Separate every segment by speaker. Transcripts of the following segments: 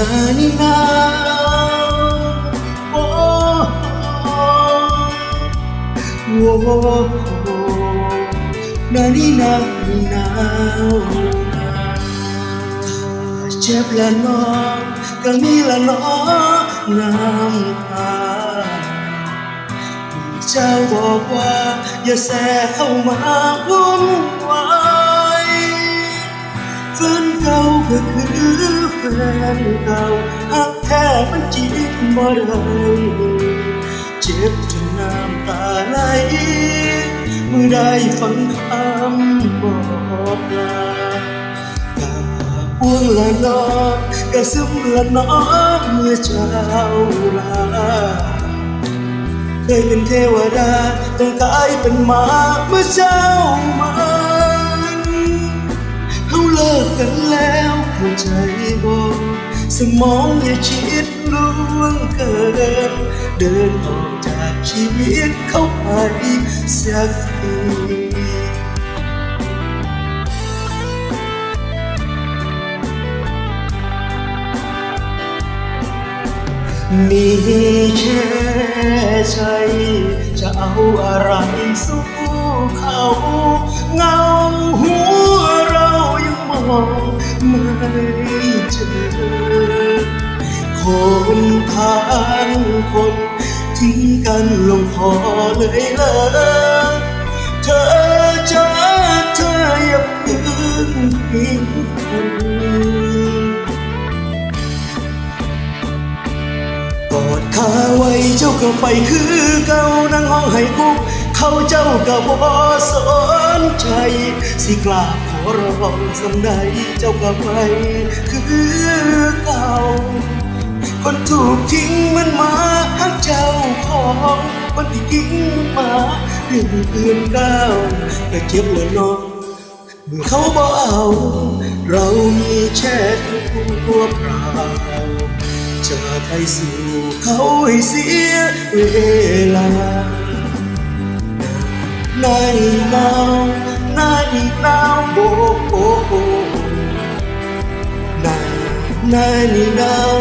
Speaker 1: นานี่นาโอ้โอ้นานี่นานี่นาเจ็บและน้องก็มีละน้อน้ำตาเจ้าบอกว่าอย่าแสเข้ามาวุ่น ฟนเก่าก็คือแฟนเก่าหากแท้มันจริงบ่ได้เจ็บจนน้ำตาไหลเมื่อได้ฟังคำบอกลากาพวงละน้องกระซึมละน้องเมื่อเจ้าลาเคยเป็นเทวดาต้องกลายเป็นหมาเมื่อเจ้ามา ลิกกันแล้วหัวใจบอกสมองอย่าคิดล่วงเกิน เดินออกจากชีวิตเขาไปสักทีมีแค่ใจ จะเอาอะไรสู้เขาเงา ไม่เจอ คนทางคนทิ้งกันลงคอเลยเลยเธอจะเธออย่าเพิ่งทิ้งคนกอดขาไว้เจ้าก็ไปคือเก่านั่งห้องให้คุกเขาเจ้าก็บ่สนใจสิกล้า ขอร้องสำใดเจ้าก็ไปคือเก่า คนถูกทิ้งมันมาหักเจ้าของคนที่ทิ้งมาเรื่องอื่นก้าวก็เจ็บเลยน้องเมื่อเขาบ่เอา เรามีแค่ตัวเปล่าจะไปสู่เขาให้เสียเวลานายนาวนายนาวโายนายนาว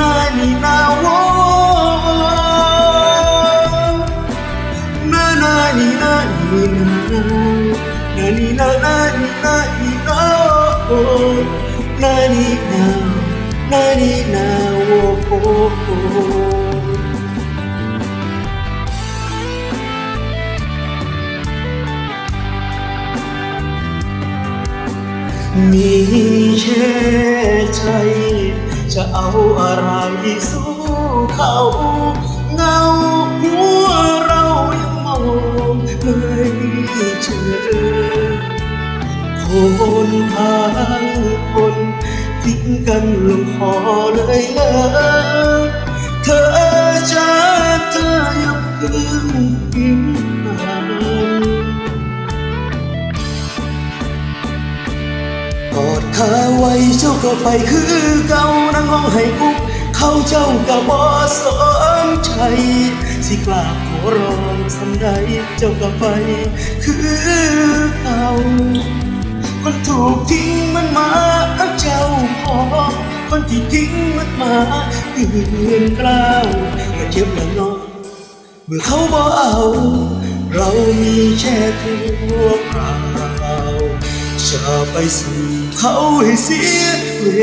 Speaker 1: นายนาวโอนานานีนานีนานานี มีแค่ใจ จะเอาอะไรสู้เขาเงาหัวเรายังมองไม่เจอคนทางคนทิ้งกันลงคอเลยเลยเธอจะเธอยังเพิ่งทิ้งกัน เจ้าก็ไปคือเก่านั่งห้องให้กุ๊กเขาเจ้าก็บ่สนใจสิกล้าขอร้องสำใดเจ้าก็ไปคือเก่าคนถูกทิ้งมันมาเอาเจ้าขอคนที่ทิ้งมันมาเอื่นกล้าวก็เจ็บแล้วนาะเมื่อเขาบ่เอา เรามีแค่ตัวเปล่า จะไปสู่เขาให้เสียเว